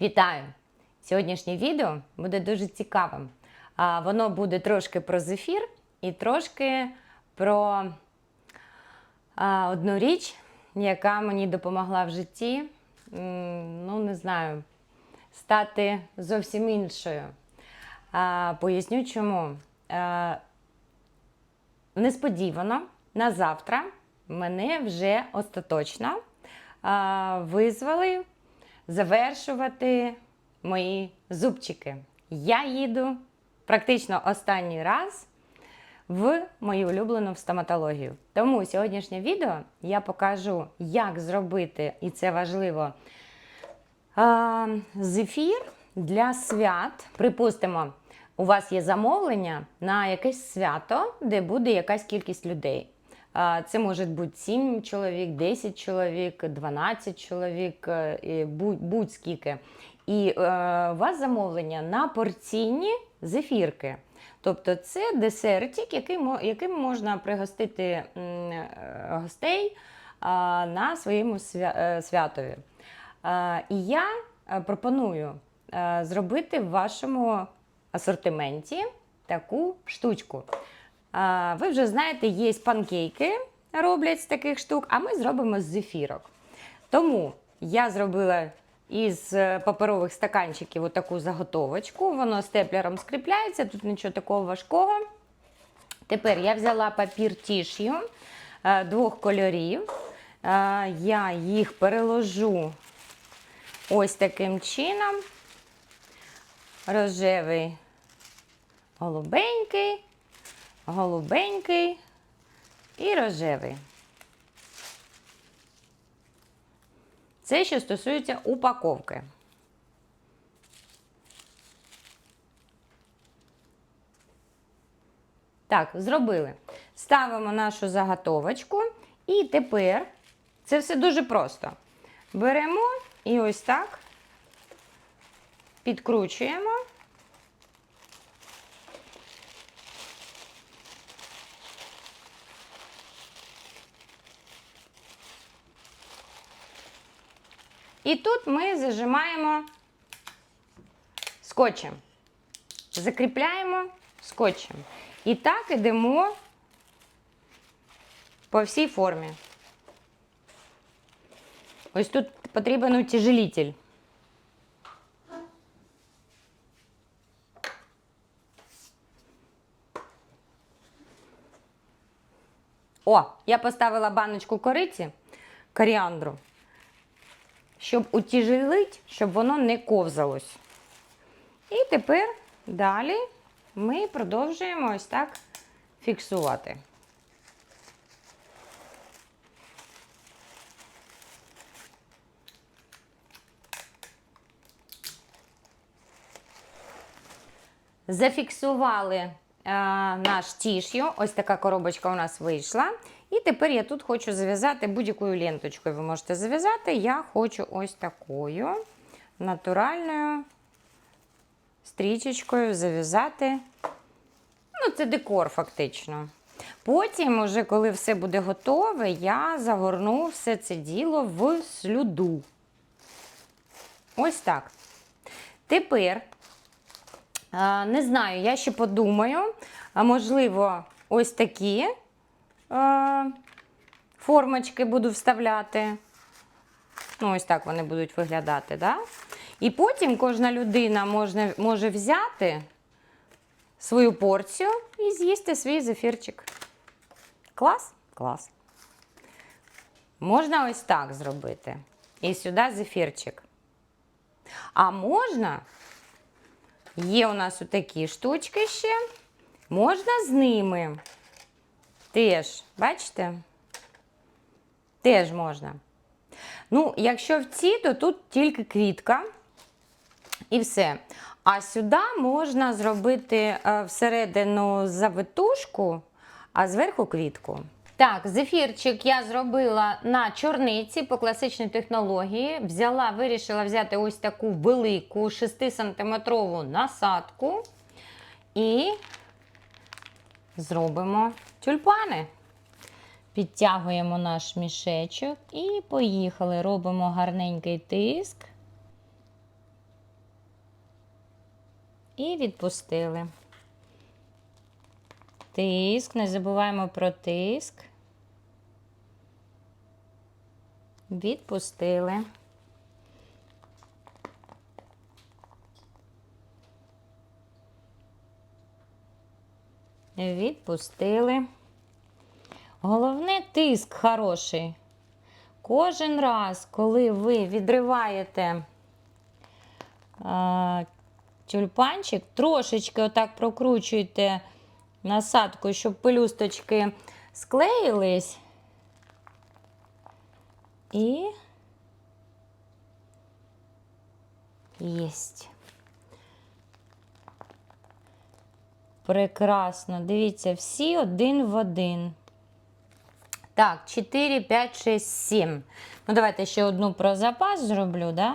Вітаю! Сьогоднішнє відео буде дуже цікавим. Воно буде трошки про зефір і трошки про одну річ, яка мені допомогла в житті, ну не знаю, стати зовсім іншою. Поясню чому. Несподівано на завтра мене вже остаточно визвали завершувати мої зубчики. Я їду практично останній раз в мою улюблену стоматологію. Тому сьогоднішнє відео я покажу, як зробити, і це важливо, зефір для свят. Припустимо, у вас є замовлення на якесь свято, де буде якась кількість людей. Це може бути 7 чоловік, 10 чоловік, 12 чоловік, е, будь- будь-скільки. І е, у вас замовлення на порційні зефірки. Тобто це десертик, яким можна пригостити е, гостей на своєму свя- святові. І я пропоную зробити в вашому асортименті таку штучку. Ви вже знаєте, є панкейки, роблять з таких штук, а ми зробимо з зефірок. Тому я зробила із е, паперових стаканчиків таку заготовочку. Воно степлером скріпляється, тут нічого такого важкого. Tепер я взяла папір тіш'ю е, двох кольорів. Е, Я їх переложу ось таким чином. Рожевий, голубенький, голубенький і рожевий. Це що стосується упаковки. Так, зробили. Ставимо нашу заготовочку. І тепер це все дуже просто. Беремо і ось так підкручуємо. І тут ми зажимаємо скотчем. Закріпляємо скотчем. І так ідемо по всій формі. Ось тут потрібен утяжелитель. О, я поставила баночку кориці, коріандру, щоб утяжелить, щоб воно не ковзалось. І тепер далі ми продовжуємо ось так фіксувати. Зафіксували е, наш тіш'ю. Ось така коробочка у нас вийшла. І тепер я тут хочу зав'язати будь-якою ленточкою. Ви можете зав'язати. Я хочу ось такою натуральною стрічечкою зав'язати. Ну, це декор, фактично. Потім, уже, коли все буде готове, я загорну все це діло в слюду. Ось так. Тепер Не знаю, я ще подумаю. А можливо, ось такі формочки буду вставляти. Ну, ось так вони будуть виглядати. Да? І потім кожна людина може, може взяти свою порцію і з'їсти свій зефірчик. Клас? Клас. Можна ось так зробити. І сюди зефірчик. А можна Є у нас отакі штучки ще. Можна з ними. Теж, бачите? Теж можна. Ну, якщо в ці, то тут тільки квітка і все. А сюди можна зробити е, всередину завитушку, а зверху квітку. Так, зефірчик я зробила на чорниці по класичній технології. Взяла, вирішила взяти ось таку велику 6-сантиметрову насадку і зробимо тюльпани. Підтягуємо наш мішечок і поїхали. Робимо гарненький тиск. І відпустили. Тиск, не забуваємо про тиск. Відпустили. Відпустили. Головне тиск хороший. Кожен раз, коли ви відриваєте а, тюльпанчик, трошечки отак прокручуєте насадку, щоб пелюсточки склеїлись. І єсть. Прекрасно. Дивіться, всі один в один. Так, 4, 5, 6, 7. Ну, давайте ще одну про запас зроблю, да?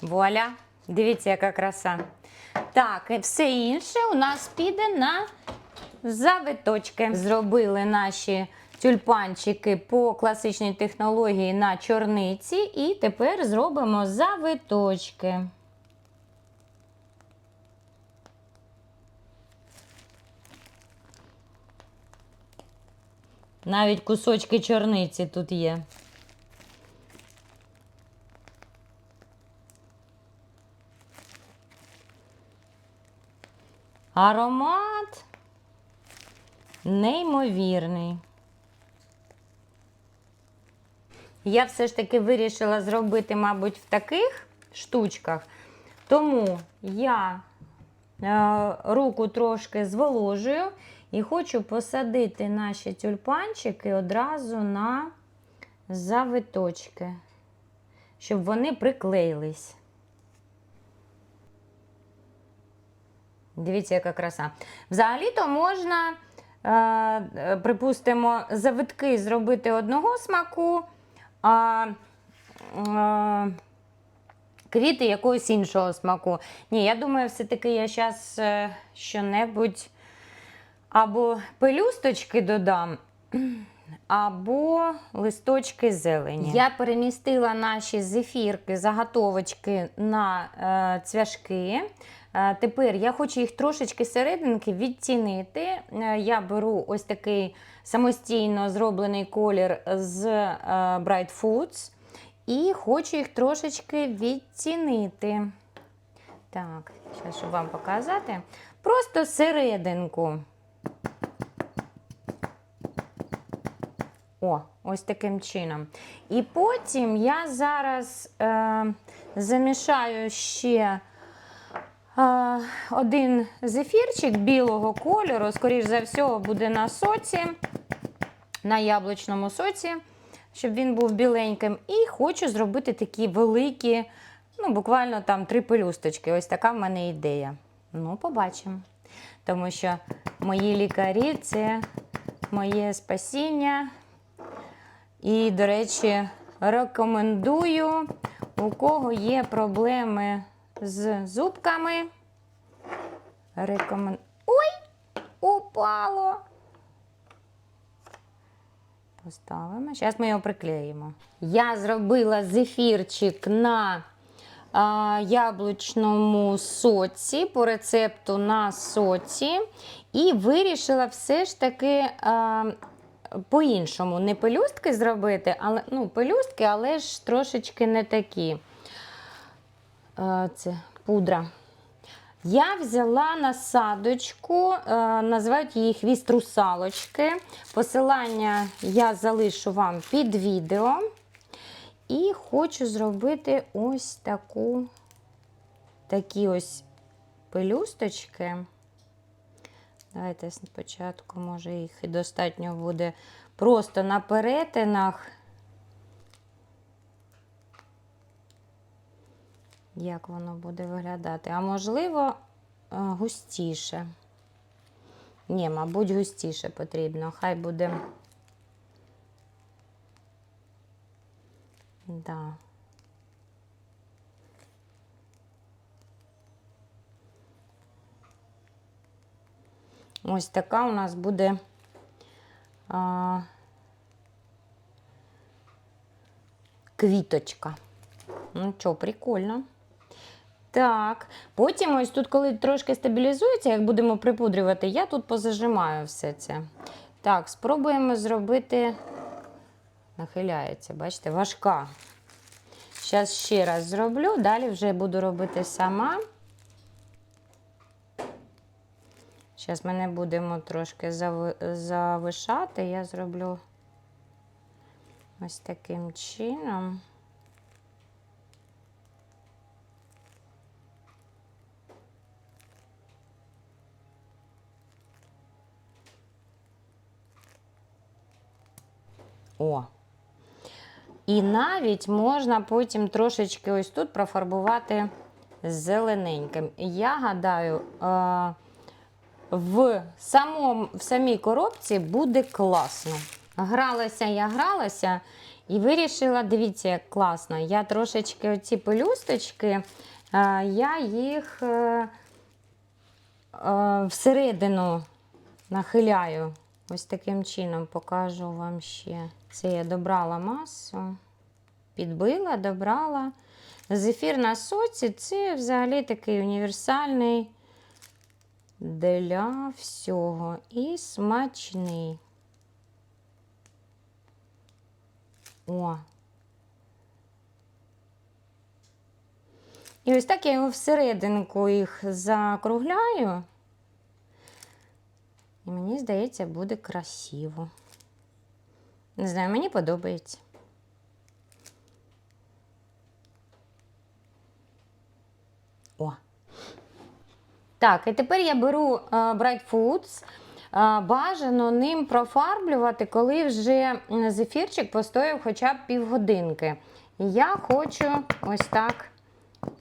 Вуаля. Дивіться, яка краса. Так, і все інше у нас піде на завиточки. Зробили наші тюльпанчики по класичній технології на чорниці. І тепер зробимо завиточки. Навіть кусочки чорниці тут є. Аромат неймовірний. Я все ж таки вирішила зробити, мабуть, в таких штучках. Тому я е, руку трошки зволожую і хочу посадити наші тюльпанчики одразу на завиточки, щоб вони приклеїлись. Дивіться, яка краса. Взагалі-то можна, е, е, припустимо, завитки зробити одного смаку, а е, квіти якогось іншого смаку. Ні, я думаю, все-таки я зараз е, що-небудь або пелюсточки додам, або листочки зелені. Я перемістила наші зефірки, заготовочки на е, цвяшки. Е, Тепер я хочу їх трошечки серединки відтінити. Е, Я беру ось такий самостійно зроблений колір з е, Bright Foods і хочу їх трошечки відтінити. Так, зараз, щоб вам показати. Просто серединку. О, ось таким чином. І потім я зараз е, замішаю ще один зефірчик білого кольору, скоріш за всього, буде на соці, на яблучному соці, щоб він був біленьким. І хочу зробити такі великі, ну, буквально там три пелюсточки. Ось така в мене ідея. Ну, побачимо. Тому що мої лікарі це моє спасіння. І, до речі, рекомендую, у кого є проблеми з зубками. Рекомен... Ой! Упало! Поставимо. Зараз ми його приклеїмо. Я зробила зефірчик на а, яблучному соці по рецепту на соці. І вирішила все ж таки. По-іншому не пелюстки зробити, але ну, пелюстки, але ж трошечки не такі. Е, Це пудра. Я взяла насадочку, е, називають її хвіст русалочки. Посилання я залишу вам під відео. І хочу зробити ось таку, такі ось пелюсточки. Давайте спочатку, може, їх і достатньо буде просто на перетинах. Як воно буде виглядати? А можливо, е, густіше. Ні, мабуть, густіше потрібно. Хай буде. Да. Ось така у нас буде а, квіточка. Ну що, прикольно. Так, потім ось тут, коли трошки стабілізується, як будемо припудрювати, я тут позажимаю все це. Так, спробуємо зробити. Нахиляється, бачите, важка. Зараз ще раз зроблю, далі вже буду робити сама. Зараз ми не будемо трошки зави- завишати, я зроблю ось таким чином. О. І навіть можна потім трошечки ось тут профарбувати зелененьким. Я гадаю, е, в, самому, в самій коробці буде класно. Гралася я гралася і вирішила, дивіться, як класно. Я трошечки оці пелюсточки, е, я їх е, всередину нахиляю. Ось таким чином покажу вам ще. Це я добрала масу, підбила, добрала. Зефір на соці це взагалі такий універсальний для всього і смачний. О. І ось так я його всерединку їх закругляю. І мені здається, буде красиво. Не знаю, мені подобається. О. Так, і тепер я беру е, Bright Foods. Е, Бажано ним профарблювати, коли вже зефірчик постояв хоча б півгодинки. Я хочу ось так.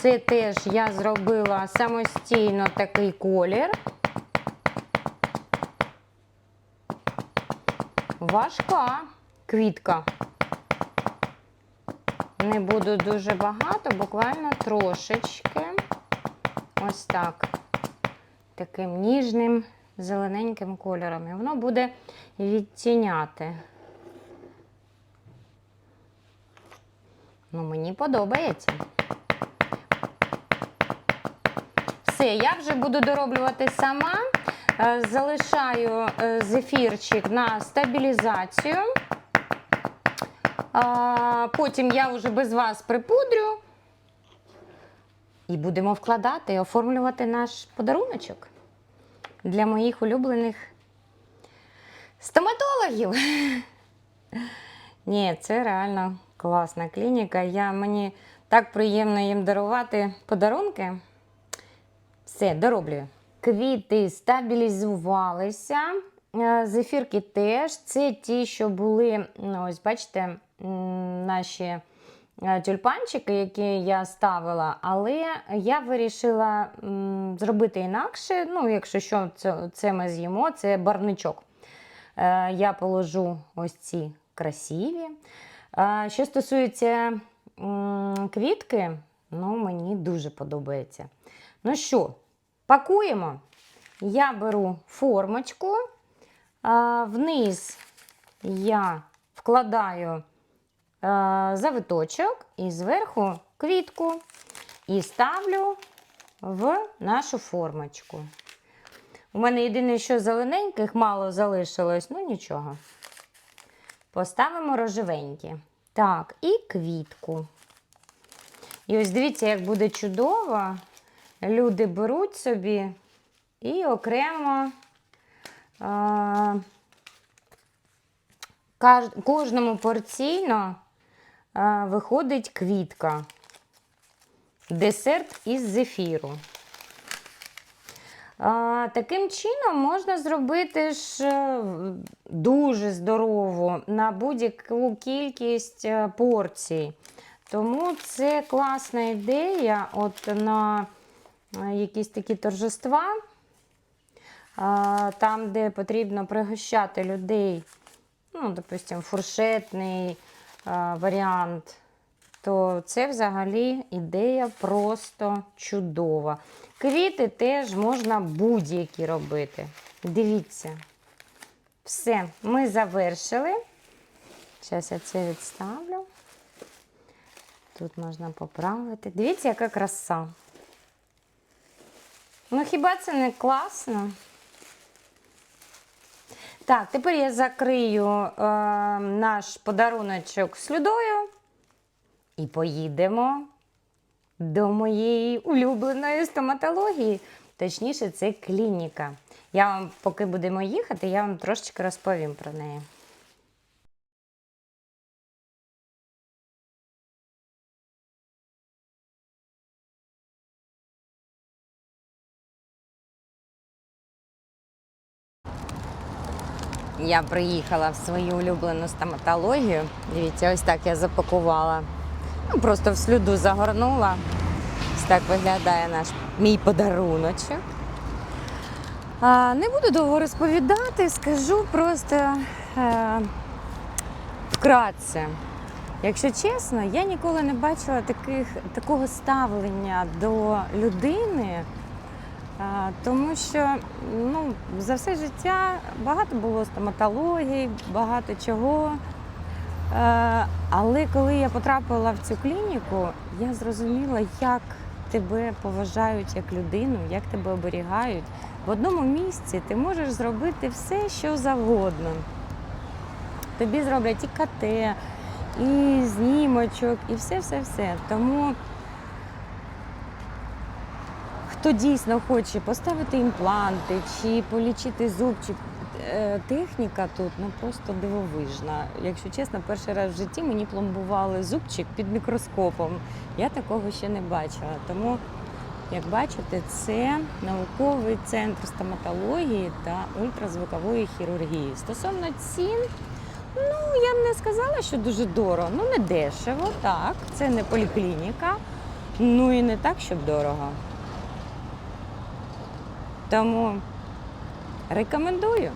Це теж я зробила самостійно такий колір. Важка квітка. Не буду дуже багато, буквально трошечки. Ось так. Таким ніжним зелененьким кольором. І воно буде відтіняти. Ну, мені подобається. Все, я вже буду дороблювати сама. Е, Залишаю е, зефірчик на стабілізацію. А, Потім я вже без вас припудрю. І будемо вкладати і оформлювати наш подаруночок для моїх улюблених стоматологів. Ні, це реально класна клініка. Я, мені так приємно їм дарувати подарунки. Все, дороблюю. Квіти стабілізувалися. е, Зефірки теж. Це ті, що були, ну, ось бачите, наші е, тюльпанчики, які я ставила, але я вирішила зробити інакше. Ну, якщо що, це, це ми з'їмо, це барничок. Е, Я положу ось ці красиві. Е, Що стосується квітки, ну, мені дуже подобається. Ну що, пакуємо. Я беру формочку, вниз я вкладаю завиточок і зверху квітку і ставлю в нашу формочку. У мене єдине, що зелененьких мало залишилось, ну нічого. Поставимо рожевенькі. Так, і квітку. І ось дивіться, як буде чудово. Люди беруть собі і окремо каж- кожному порційно виходить квітка. Десерт із зефіру. Таким чином можна зробити ж е, дуже здорово на будь-яку кількість е, порцій. Тому це класна ідея от на е, якісь такі торжества, там, де потрібно пригощати людей, ну, допустимо, фуршетний варіант, то це взагалі ідея просто чудова. Квіти теж можна будь-які робити. Дивіться. Все, ми завершили. Зараз я це відставлю. Тут можна поправити. Дивіться, яка краса. Ну, хіба це не класно? Так, тепер я закрию е, наш подаруночок слюдою і поїдемо до моєї улюбленої стоматології. Точніше, це клініка. Я вам, поки будемо їхати, я вам трошечки розповім про неї. Я приїхала в свою улюблену стоматологію. Дивіться, ось так я запакувала. Ну, просто в слюду загорнула. Ось так виглядає наш мій подаруночок. А, не буду довго розповідати, скажу просто е, вкратце. Якщо чесно, я ніколи не бачила таких, такого ставлення до людини. Тому що ну, за все життя багато було стоматологій, багато чого. Е, Але коли я потрапила в цю клініку, я зрозуміла, як тебе поважають як людину, як тебе оберігають. В одному місці ти можеш зробити все, що завгодно. Тобі зроблять і КТ, і знімочок, і все-все-все. Тому хто дійсно хоче поставити імпланти чи полічити зубчик, е, техніка тут ну просто дивовижна. Якщо чесно, перший раз в житті мені пломбували зубчик під мікроскопом. Я такого ще не бачила. Тому, як бачите, це науковий центр стоматології та ультразвукової хірургії. Стосовно цін, ну я б не сказала, що дуже дорого. Ну не дешево, так. Це не поліклініка, ну і не так, щоб дорого. Тому рекомендую.